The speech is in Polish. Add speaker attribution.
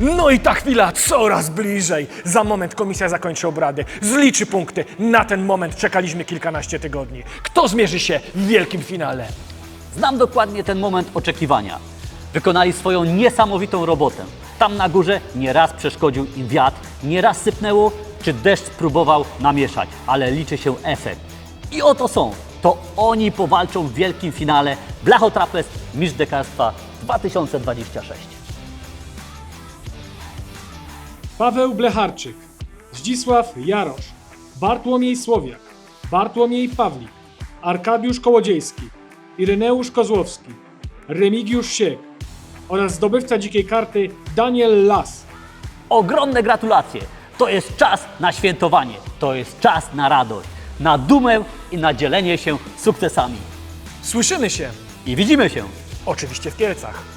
Speaker 1: No i ta chwila coraz bliżej. Za moment komisja zakończy obrady, zliczy punkty. Na ten moment czekaliśmy kilkanaście tygodni. Kto zmierzy się w wielkim finale?
Speaker 2: Znam dokładnie ten moment oczekiwania. Wykonali swoją niesamowitą robotę. Tam na górze nieraz przeszkodził im wiatr, nieraz sypnęło, czy deszcz próbował namieszać, ale liczy się efekt. I oto są. To oni powalczą w wielkim finale Blachotrapez Mistrz Dekarstwa 2026.
Speaker 3: Paweł Blecharczyk, Zdzisław Jarosz, Bartłomiej Słowiak, Bartłomiej Pawlik, Arkadiusz Kołodziejski, Ireneusz Kozłowski, Remigiusz Siek oraz zdobywca dzikiej karty Daniel Las.
Speaker 2: Ogromne gratulacje! To jest czas na świętowanie, to jest czas na radość, na dumę i na dzielenie się sukcesami.
Speaker 1: Słyszymy się.
Speaker 2: I widzimy się
Speaker 1: Oczywiście w Kielcach.